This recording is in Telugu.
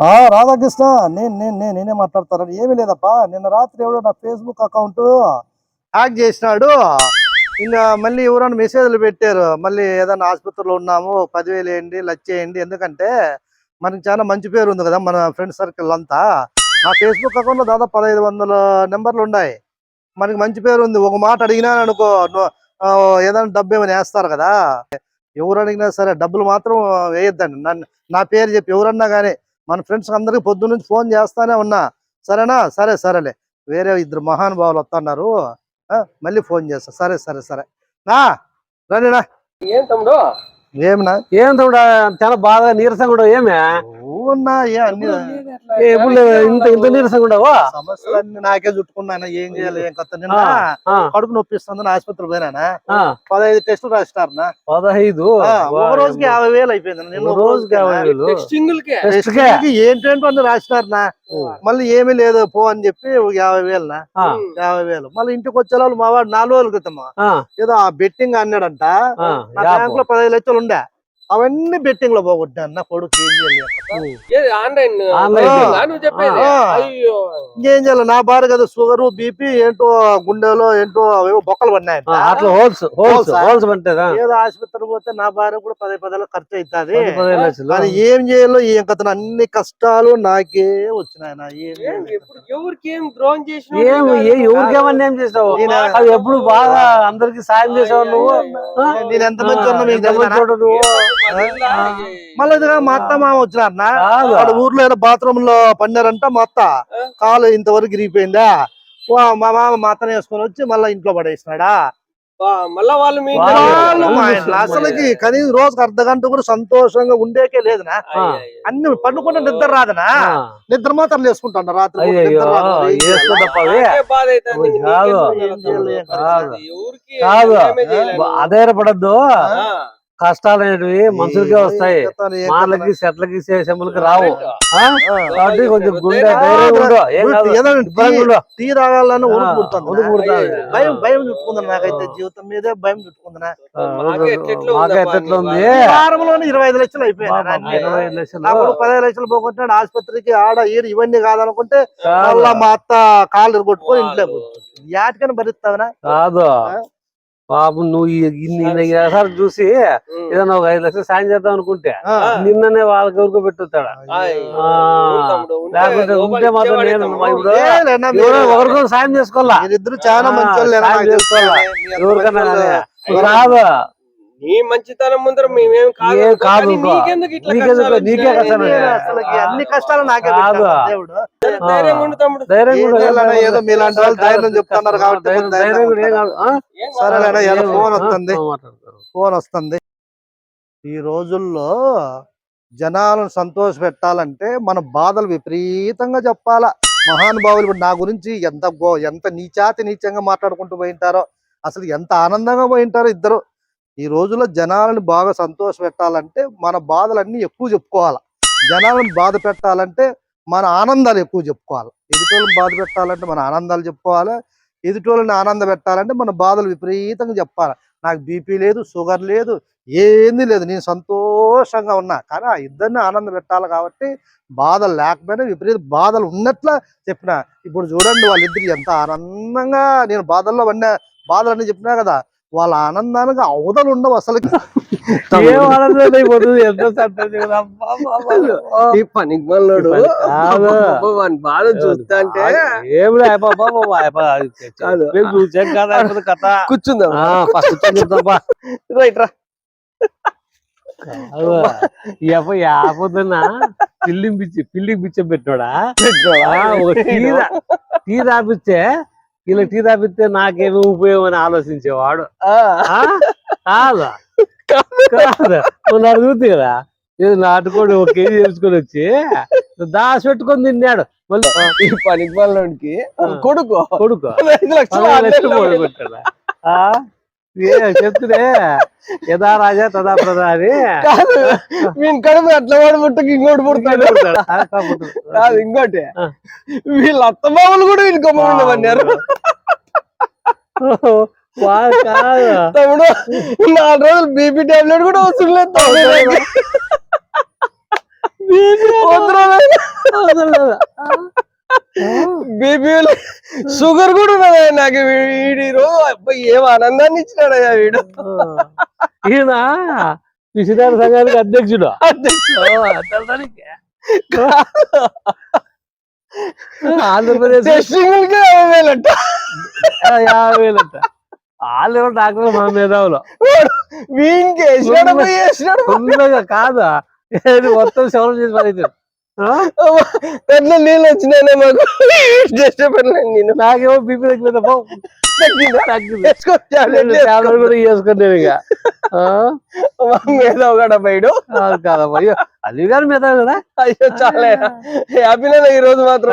ఆ రాధాకృష్ణ నేను నేను నేను నేనే మాట్లాడతాను. ఏమీ లేదప్పా. నిన్న రాత్రి ఎవడో నా ఫేస్బుక్ అకౌంట్ హ్యాక్ చేసినాడు. ఇంకా మళ్ళీ ఎవరైనా మెసేజ్లు పెట్టారు. మళ్ళీ ఏదైనా ఆసుపత్రిలో ఉన్నాము పదివేలు వేయండి లచ్చేయండి ఎందుకంటే మనకి చాలా మంచి పేరు ఉంది కదా మన ఫ్రెండ్ సర్కిల్ అంతా. నా ఫేస్బుక్ అకౌంట్లో దాదాపు పదహైదు వందల నెంబర్లు ఉన్నాయి. మనకి మంచి పేరు ఉంది. ఒక మాట అడిగినా అనుకో ఏదైనా డబ్బు ఏమైనా వేస్తారు కదా. ఎవరు అడిగినా సరే డబ్బులు మాత్రం వేయొద్దండి. నన్ను నా పేరు చెప్పి ఎవరన్నా కానీ మన ఫ్రెండ్స్ అందరికి పొద్దు నుంచి ఫోన్ చేస్తానే ఉన్నా. సరేనా? సరే సరేలే. వేరే ఇద్దరు మహానుభావులు వస్తున్నారు ఆ, మళ్ళీ ఫోన్ చేస్తా. సరే సరే సరే. నా రండినా ఏం తమ్ముడు? ఏమన్నా ఏం తమ్ముడు? చాలా బాగా నీరసంగా ఉండవు ఏమే? ఉన్నా ఏ అన్ని ఏ, ఎప్పుడు ఇంత ఇంత నీరసంగా ఉండవు? సమస్యలన్నీ నాకే చుట్టుకున్నాను ఏం చేయాలి ఏం కొత్త నిన్న కడుపు నొప్పిస్తుంది ఆసుపత్రి పోయినానా? ఆ, పదహైదు టెస్టులు రాసినారనా పదహైదు? ఆ, ఒక రోజుకి యాభై వేలు అయిపోయింది నిన్న రోజుకి యాభై వేలు. సింగిల్ కే టెస్ట్ కే టెస్ట్కి ఏంటంటే అన్ని రాసినారు నా మళ్ళీ ఏమీ లేదు పో అని చెప్పి యాభై వేలు నా యాభై వేలు. మళ్ళీ ఇంటికి వచ్చే వాళ్ళు మా వాడు నాలుగు రోజుల క్రితం ఏదో ఆ బెట్టింగ్ అన్నాడంట. ఆ, నా. బ్యాంక్లో పదహైదు లక్షలు ఉండే. అవన్నీ బెట్టింగ్లో పోగొట్టాను నా కొడుకు ఏం చేయాలి ఏది ఆన్లైన్? ఆన్లైన్ ఆ. నువ్వు చెప్పేది. ఆ. అయ్యో. ఇంకేం చేయాలి? నా భార్య కదా షుగర్ బీపీ ఏంటో గుండెలో ఏంటో అవేవో బొక్కలు పడినాయంట ఆ, అట్లా హోల్స్ హోల్స్ హోల్సా? ఏదో ఆసుపత్రికి పోతే నా భార్య కూడా పది పదేళ్ళు ఖర్చు అవుతుంది అది ఏం చేయాలో ఏం కథను అన్ని కష్టాలు నాకే వచ్చినాయి నా ఏం ద్రోహం చేసిన ఏ చేసావు? ఎప్పుడు బాగా అందరికి సాయం చేసావు నువ్వు? నేను ఎంత మంచి ఉన్నా నువ్వు? మళ్ళీ ఇదిగా మా అత్త మామ వచ్చినారనా ఊర్లో ఏదో బాత్రూమ్లో పన్నారంట మా అత్త. కాలు ఇంతవరకు ఇరిగిపోయిందా వా, మా మామ మా అత్తనే వేసుకొని వచ్చి మళ్ళీ ఇంట్లో పడేసినాడా? మళ్ళా వాళ్ళు మీ అసలుకి కనీసం రోజుకి అర్ధ గంట కూడా సంతోషంగా ఉండేకే లేదునా? అన్ని పండుకుంటే నిద్ర రాదనా? నిద్ర మాత్రం వేసుకుంటాను రాత్రి కాదు. ఆధారపడద్దు ఆ. కష్టాలు అనేటివి మనుషులకే వస్తాయి. మాలకి చెట్లకి చెమ్మలకి రావు? కాబట్టి కొంచెం గుండె. టీ. అయ్యయ్యో. భయం భయం చుట్టుకుంది నాకైతే జీవితం మీదే భయం ఎట్లెట్లో ఉంది. వారంలోనే ఇరవై ఐదు లక్షలు అయిపోయాయి. ఐదు లక్షలు. నాకు పదహైదు లక్షలు పోగొట్టినాడు. ఆసుపత్రికి ఆడ ఈడ ఇవన్నీ కాదనుకుంటే. మళ్ళా మా అత్త కాళ్ళు కొట్టుకొని ఇంట్లో. యాటికని భరిస్తావనా? కాదు. పాపం నువ్వు సార్లు చూసి ఉమ్. ఏదైనా ఒక ఐదు లక్షలు సాయం చేద్దాం అనుకుంటే. నిన్ననే వాళ్ళకి ఎవరికి పెట్టుతాడా లేకపోతే ఉంటే మాత్రం నేను. ఇప్పుడు ఒకరికొకరు సాయం చేసుకోవాలా మీరిద్దరు చాలా మంచి. ఎవరికన్నా. కాదు నీ మంచితనం ముందర మేమేం కాదు కాదు. నీకెందుకు ఇట్లా నీకే? కష్టాలు అన్ని కష్టాలు నాకే కాదు. దేవుడు. ధైర్యంగా ఉండు తమ్ముడు. ధైర్యం ఏదో మీలాంటి వాళ్ళు ధైర్యం చెప్తున్నారు కాబట్టి ధైర్యం- ధైర్యం ధైర్యం ఏదో ఏం- ఫోన్ వస్తుంది. ఫోన్ వస్తుంది. ఈ రోజుల్లో జనాలను సంతోష పెట్టాలంటే మన బాధలు విపరీతంగా చెప్పాలా. మహానుభావులు ఇప్పుడు నా గురించి ఎంత గో ఎంత నీచాతి నీచంగా మాట్లాడుకుంటూ పోయింటారో అసలు ఎంత ఆనందంగా పోయింటారో ఇద్దరు. ఈ రోజుల్లో జనాలను బాగా సంతోష పెట్టాలంటే మన బాధలన్నీ ఎక్కువ చెప్పుకోవాలి. జనాలను బాధ పెట్టాలంటే మన ఆనందాలు ఎక్కువ చెప్పుకోవాలి. ఎదుటోళ్ళని బాధ పెట్టాలంటే మన ఆనందాలు చెప్పుకోవాలి. ఎదుటోళ్ళని ఆనంద పెట్టాలంటే మన బాధలు విపరీతంగా చెప్పాలి. నాకు బీపీ లేదు షుగర్ లేదు ఏంది లేదు. నేను సంతోషంగా ఉన్నా. కానీ ఆ ఇద్దరిని ఆనంద పెట్టాలి కాబట్టి బాధలు లేకపోయినా విపరీత బాధలు ఉన్నట్లా చెప్పిన. ఇప్పుడు చూడండి వాళ్ళిద్దరు ఎంత ఆనందంగా నేను బాధల్లో పడిన అని చెప్పినా కదా. వాళ్ళ ఆనందానికి అవధలు ఉండవు అసలు. ఈ పనికి. అబ్బబ్బబ్బ, వాని బాధ చూస్తా అంటే చూసాం కదా కథ. కూర్చుందాం. ఆ, ఫస్ట్. రైట్ రా. పిల్లింగ్ పిచ్చి పిల్లింగ్ పిచ్చ పెట్టాడా ఒక టీ తా- టీ తాపిస్తే ఇలా టీ తాపిస్తే నాకేమో ఉపయోగం అని ఆలోచించేవాడు? కాదు? కాదు. చూస్తే ఏదో నాటుకోడి ఒక కేజీ తెచ్చుకొని వచ్చి దాచి పెట్టుకొని తిన్నాడు. మళ్ళీ ఈ పనికి మళ్ళోడికి కొడుకు. కొడుకు. లక్షలు చెప్తుడే యథా రాజా తదా ప్రజా అని. కాదు వీని కడుపు అట్లా వాడు పుట్టకి ఇంకోటి పుడతాడు. కాదు ఇంకోటి. వీళ్ళ అత్తమామలు కూడా వీని కొమ్మ ఉండమన్నారు వా, కాదు. తమ్ముడు నాలుగు రోజులు బీపీ టాబ్లెట్ కూడా అవసరం లేదు తమ్ముడు. నాకు. బీపీ షుగర్ కూడా ఉన్నదా నాకు వీడి రోజు అబ్బాయి ఏం ఆనందాన్ని ఇచ్చినాడయ్యా వీడు. ఈయన? పిసిదారి సంఘానికి అధ్యక్షుడు? అధ్యక్షుడు. ఆంధ్రప్రదేశ్ టెస్టింగ్కి యాభై వేలంట. యాభై వేలంట. వాళ్ళు ఎవరో డాక్టర్ మా మేధావులు. వాడు వీనికి వేసినాడు పోయి వేసినాడు తొందరగా కాదా? ఏది మొత్తం శవరం చేసి పడేది దాంట్లో నీళ్ళు వచ్చినాయి మాకు. నేను. నాకేమో బీపీ తగ్గిపోతే కూడా ఇక. ఆ? మా మేధావు బయడు కాదు కాదమ్మా. అయ్యో అది కానీ మేధావు కదా? అయ్యో చాలా. హ్యాపీనే ఈ రోజు మాత్రం.